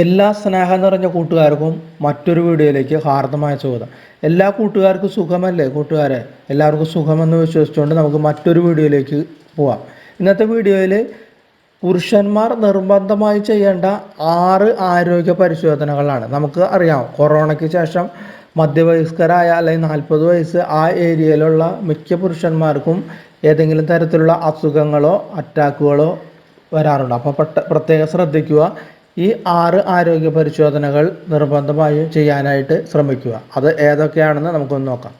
എല്ലാ സ്നേഹം നിറഞ്ഞ കൂട്ടുകാർക്കും മറ്റൊരു വീഡിയോയിലേക്ക് ഹാർദമായ സ്വാഗതം. എല്ലാ കൂട്ടുകാർക്കും സുഖമല്ലേ കൂട്ടുകാരെ? എല്ലാവർക്കും സുഖമെന്ന് വിശ്വസിച്ചുകൊണ്ട് നമുക്ക് മറ്റൊരു വീഡിയോയിലേക്ക് പോവാം. ഇന്നത്തെ വീഡിയോയിൽ പുരുഷന്മാർ നിർബന്ധമായി ചെയ്യേണ്ട ആറ് ആരോഗ്യ പരിശോധനകളാണ്. നമുക്ക് അറിയാം കൊറോണയ്ക്ക് ശേഷം മധ്യവയസ്കരായ അല്ലെങ്കിൽ നാൽപ്പത് വയസ്സ് ആ ഏരിയയിലുള്ള മിക്ക പുരുഷന്മാർക്കും ഏതെങ്കിലും തരത്തിലുള്ള അസുഖങ്ങളോ അറ്റാക്കുകളോ വരാറുണ്ട്. അപ്പോൾ പ്രത്യേകം ശ്രദ്ധിക്കുക ഈ ആറ് ആരോഗ്യ പരിശോധനകൾ നിർബന്ധമായും ചെയ്യാനായിട്ട് ശ്രമിക്കുക. അത് ഏതൊക്കെയാണെന്ന് നമുക്കൊന്ന് നോക്കാം.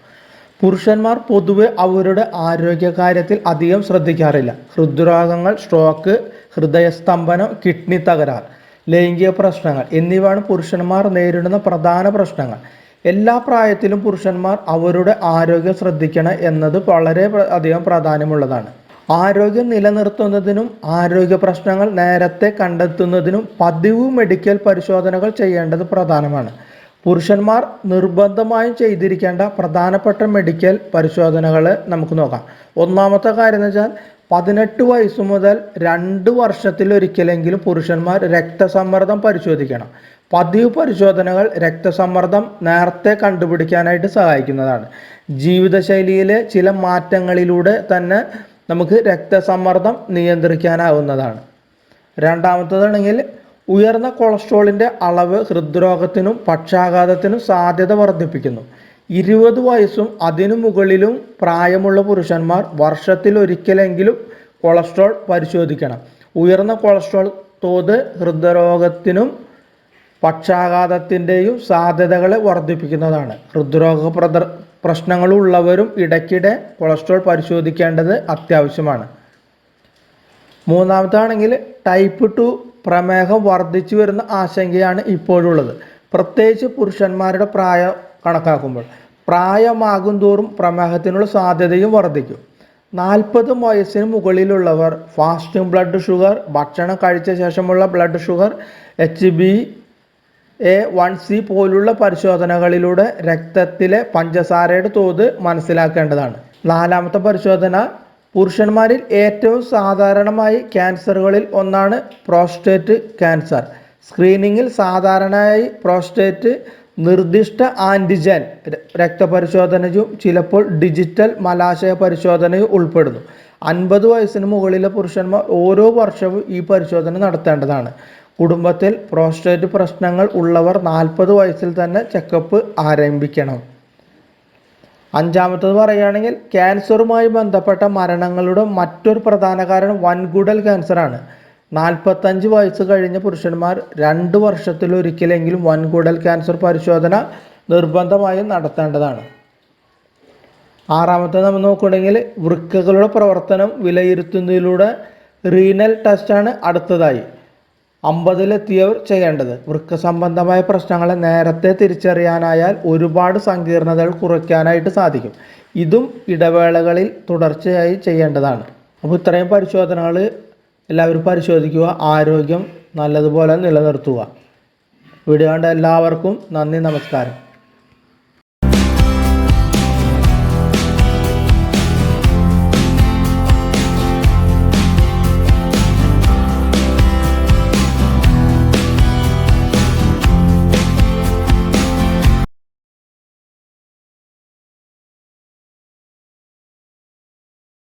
പുരുഷന്മാർ പൊതുവെ അവരുടെ ആരോഗ്യകാര്യത്തിൽ അധികം ശ്രദ്ധിക്കാറില്ല. ഹൃദ്രോഗങ്ങൾ സ്ട്രോക്ക് ഹൃദയസ്തംഭനം കിഡ്നി തകരാർ ലൈംഗിക പ്രശ്നങ്ങൾ എന്നിവയാണ് പുരുഷന്മാർ നേരിടുന്ന പ്രധാന പ്രശ്നങ്ങൾ. എല്ലാ പ്രായത്തിലും പുരുഷന്മാർ അവരുടെ ആരോഗ്യം ശ്രദ്ധിക്കണം എന്നത് വളരെ അധികം പ്രാധാന്യമുള്ളതാണ്. ആരോഗ്യം നിലനിർത്തുന്നതിനും ആരോഗ്യ പ്രശ്നങ്ങൾ നേരത്തെ കണ്ടെത്തുന്നതിനും പതിവ് മെഡിക്കൽ പരിശോധനകൾ ചെയ്യേണ്ടത് പ്രധാനമാണ്. പുരുഷന്മാർ നിർബന്ധമായും ചെയ്തിരിക്കേണ്ട പ്രധാനപ്പെട്ട മെഡിക്കൽ പരിശോധനകൾ നമുക്ക് നോക്കാം. ഒന്നാമത്തെ കാര്യം എന്ന് വെച്ചാൽ പതിനെട്ട് വയസ്സ് മുതൽ രണ്ട് വർഷത്തിലൊരിക്കലെങ്കിലും പുരുഷന്മാർ രക്തസമ്മർദ്ദം പരിശോധിക്കണം. പതിവ് പരിശോധനകൾ രക്തസമ്മർദ്ദം നേരത്തെ കണ്ടുപിടിക്കാനായിട്ട് സഹായിക്കുന്നതാണ്. ജീവിതശൈലിയിലെ ചില മാറ്റങ്ങളിലൂടെ തന്നെ നമുക്ക് രക്തസമ്മർദ്ദം നിയന്ത്രിക്കാനാവുന്നതാണ്. രണ്ടാമത്തതാണെങ്കിൽ ഉയർന്ന കൊളസ്ട്രോളിന്റെ അളവ് ഹൃദ്രോഗത്തിനും പക്ഷാഘാതത്തിനും സാധ്യത വർദ്ധിപ്പിക്കുന്നു. ഇരുപത് വയസ്സും അതിനു മുകളിലും പ്രായമുള്ള പുരുഷന്മാർ വർഷത്തിൽ ഒരിക്കലെങ്കിലും കൊളസ്ട്രോൾ പരിശോധിക്കണം. ഉയർന്ന കൊളസ്ട്രോൾ തോത് ഹൃദ്രോഗത്തിനും പക്ഷാഘാതത്തിന്റെയും സാധ്യതകളെ വർദ്ധിപ്പിക്കുന്നതാണ്. ഹൃദ്രോഗ പ്രദ പ്രശ്നങ്ങളുള്ളവരും ഇടയ്ക്കിടെ കൊളസ്ട്രോൾ പരിശോധിക്കേണ്ടത് അത്യാവശ്യമാണ്. മൂന്നാമത്താണെങ്കിൽ ടൈപ്പ് ടു പ്രമേഹം വർദ്ധിച്ചു വരുന്ന ആശങ്കയാണ് ഇപ്പോഴുള്ളത്. പ്രത്യേകിച്ച് പുരുഷന്മാരുടെ പ്രായം കണക്കാക്കുമ്പോൾ. പ്രായമാകും തോറും പ്രമേഹത്തിനുള്ള സാധ്യതയും വർദ്ധിക്കും. നാൽപ്പത് വയസ്സിന് മുകളിലുള്ളവർ ഫാസ്റ്റിംഗ് ബ്ലഡ് ഷുഗർ ഭക്ഷണം കഴിച്ച ശേഷമുള്ള blood sugar H B A one C പോലുള്ള പരിശോധനകളിലൂടെ രക്തത്തിലെ പഞ്ചസാരയുടെ തോത് മനസ്സിലാക്കേണ്ടതാണ്. നാലാമത്തെ പരിശോധന പുരുഷന്മാരിൽ ഏറ്റവും സാധാരണമായി ക്യാൻസറുകളിൽ ഒന്നാണ് പ്രോസ്റ്റേറ്റ് ക്യാൻസർ. സ്ക്രീനിങ്ങിൽ സാധാരണയായി പ്രോസ്റ്റേറ്റ് നിർദ്ദിഷ്ട ആന്റിജൻ രക്തപരിശോധനയും ചിലപ്പോൾ ഡിജിറ്റൽ മലാശയ പരിശോധനയും ഉൾപ്പെടുന്നു. അൻപത് വയസ്സിന് മുകളിലെ പുരുഷന്മാർ ഓരോ വർഷവും ഈ പരിശോധന നടത്തേണ്ടതാണ്. കുടുംബത്തിൽ പ്രോസ്റ്റേറ്റ് പ്രശ്നങ്ങൾ ഉള്ളവർ നാൽപ്പത് വയസ്സിൽ തന്നെ ചെക്കപ്പ് ആരംഭിക്കണം. അഞ്ചാമത്തത് പറയുകയാണെങ്കിൽ ക്യാൻസറുമായി ബന്ധപ്പെട്ട മരണങ്ങളുടെ മറ്റൊരു പ്രധാന കാരണം വൻകുടൽ ക്യാൻസറാണ്. നാൽപ്പത്തഞ്ച് വയസ്സ് കഴിഞ്ഞ പുരുഷന്മാർ രണ്ട് വർഷത്തിലൊരിക്കലെങ്കിലും വൻകുടൽ ക്യാൻസർ പരിശോധന നിർബന്ധമായും നടത്തേണ്ടതാണ്. ആറാമത്തെ നമ്മൾ നോക്കുകയാണെങ്കിൽ വൃക്കകളുടെ പ്രവർത്തനം വിലയിരുത്തുന്നതിലൂടെ റീനൽ ടെസ്റ്റാണ് അടുത്തതായി. അമ്പതിലെത്തിയവർ ചെയ്യേണ്ടത്. വൃക്ക സംബന്ധമായ പ്രശ്നങ്ങളെ നേരത്തെ തിരിച്ചറിയാനായാൽ ഒരുപാട് സങ്കീർണതകൾ കുറയ്ക്കാനായിട്ട് സാധിക്കും. ഇതും ഇടവേളകളിൽ തുടർച്ചയായി ചെയ്യേണ്ടതാണ്. അപ്പോൾ ഇത്രയും പരിശോധനകൾ എല്ലാവരും പരിശോധിക്കുക. ആരോഗ്യം നല്ലതുപോലെ നിലനിർത്തുക. വീഡിയോ കണ്ട എല്ലാവർക്കും നന്ദി നമസ്കാരം.